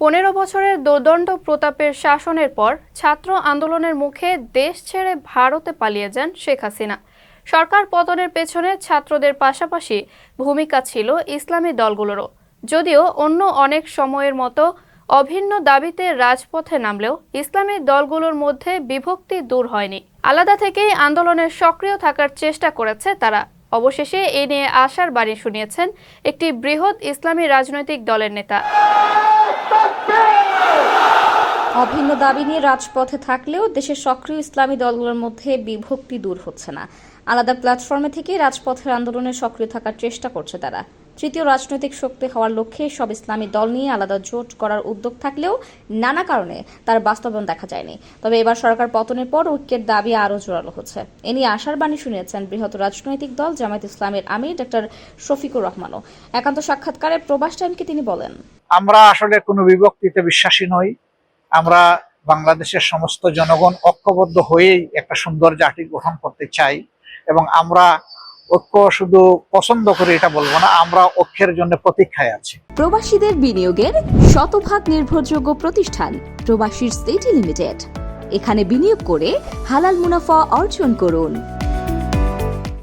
পনেরো বছরের দোদণ্ড প্রতাপের শাসনের পর ছাত্র আন্দোলনের মুখে দেশ ছেড়ে ভারতে পালিয়ে যান শেখ হাসিনা। সরকার পতনের পেছনে ছাত্রদের পাশাপাশি ভূমিকা ছিল ইসলামী দলগুলোরও। যদিও অন্য অনেক সময়ের মতো অভিন্ন দাবিতে রাজপথে নামলেও ইসলামী দলগুলোর মধ্যে বিভক্তি দূর হয়নি। আলাদা থেকেই আন্দোলনে সক্রিয় থাকার চেষ্টা করেছে তারা। অবশেষে এ নিয়ে আশার বাণী শুনিয়েছেন একটি বৃহৎ ইসলামী রাজনৈতিক দলের নেতা। অভিন্ন দাবি নিয়ে রাজপথে থাকলেও দেশের সক্রিয় ইসলামী দলগুলোর মধ্যে বিভক্তি দূর হচ্ছে না। আলাদা প্ল্যাটফর্মে থেকে রাজপথের আন্দোলনে সক্রিয় থাকার চেষ্টা করছে তারা। তৃতীয় রাজনৈতিক শক্তি হওয়ার লক্ষ্যে সব ইসলামী দল নিয়ে আলাদা জোট করার উদ্যোগ থাকলেও নানা কারণে তার বাস্তবায়ন দেখা যায়নি। তবে এবার সরকার পতনের পর ঐক্যের দাবি আরও জোরালো হচ্ছে। এ নিয়ে আশার বাণী শুনিয়েছেন বৃহৎ রাজনৈতিক দল জামায়াত ইসলামের আমির ডক্টর শফিকুর রহমানও। একান্ত সাক্ষাৎকারে প্রবাস টাইমকে তিনি বলেন আমরা আসলে কোনো বিভক্তিতে বিশ্বাসী নই। আমরা বাংলাদেশের সমস্ত জনগণ ঐক্যবদ্ধ হয়েই একটা সুন্দর জাতি গঠন করতে চাই এবং আমরা ঐক্য শুধু পছন্দ করি এটা বলব না, আমরা ঐক্যের জন্য প্রতীক্ষায় আছি। প্রবাসীদের বিনিয়োগের শতভাগ নির্ভরযোগ্য প্রতিষ্ঠান প্রবাসীর সিটি লিমিটেড। এখানে বিনিয়োগ করে হালাল মুনাফা অর্জন করুন।